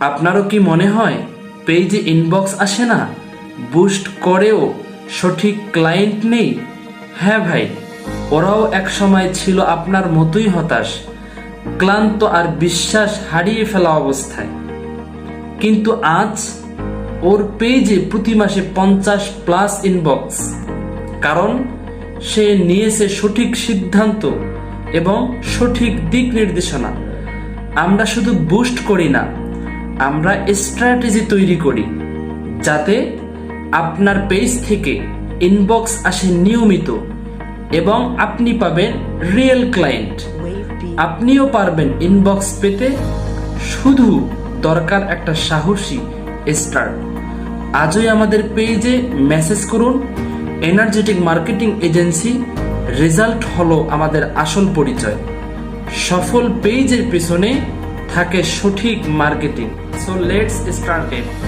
আপনারও কি মনে হয় পেজে ইনবক্স আসে না? বুস্ট করেও সঠিক ক্লায়েন্ট নেই? হ্যাঁ ভাই, ওরাও এক সময় ছিল আপনার মতোই হতাশ, ক্লান্ত আর বিশ্বাস হারিয়ে ফেলা অবস্থায়। কিন্তু আজ ওর পেজে প্রতি মাসে পঞ্চাশ প্লাস ইনবক্স, কারণ সে নিয়েছে সঠিক সিদ্ধান্ত এবং সঠিক দিক নির্দেশনা। আমরা শুধু বুস্ট করি না আমরা স্ট্র্যাটেজি তৈরি করি, যাতে আপনার পেজ থেকে ইনবক্স আসে নিয়মিত এবং আপনি পাবেন রিয়েল ক্লায়েন্ট আপনিও পারবেন ইনবক্স পেতে, শুধু দরকার একটা সাহসী স্টার্ট আজই আমাদের পেজে মেসেজ করুন এনার্জেটিক মার্কেটিং এজেন্সি রেজাল্ট হলো আমাদের আসল পরিচয়। সফল পেজের পিছনে থাকে সঠিক marketing so let's start it.